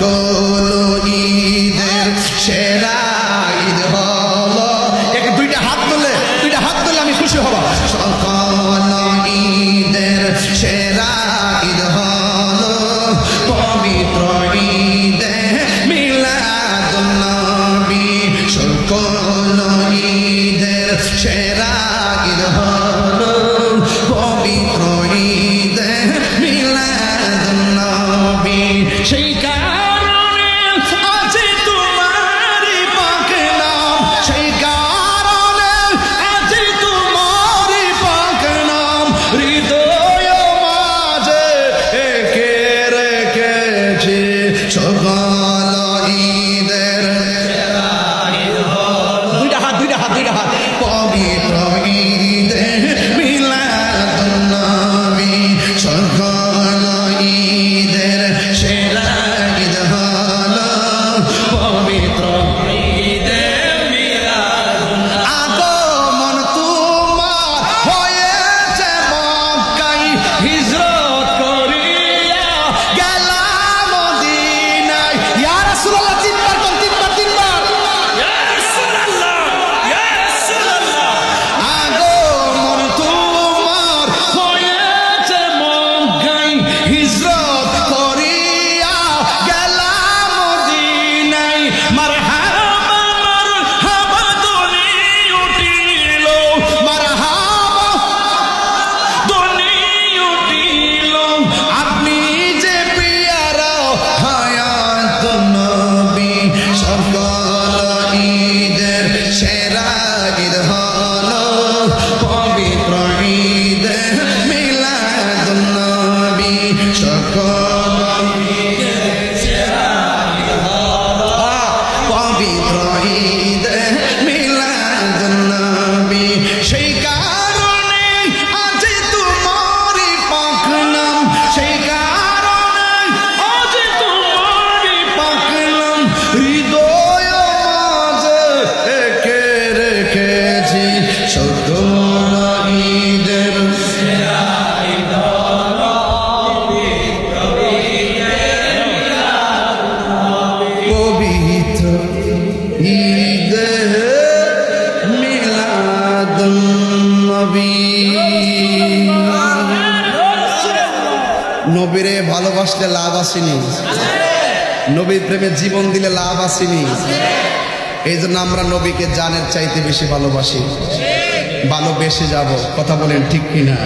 সকল ঈদের সেরা ঈদ হল। এক, দুইটা হাত তুললে, দুইটা হাত তুললে আমি খুশি হব। সকল ঈদের সেরা come. নবীরে ভালোবাসলে লাভ আসেনি। নবীর প্রেমে জীবন দিলে লাভ আসেনি। এই জন্য আমরা নবীকে জানের চাইতে বেশি ভালোবাসি। ভালোবেসে যাব। কথা বলেন ঠিক কিনা?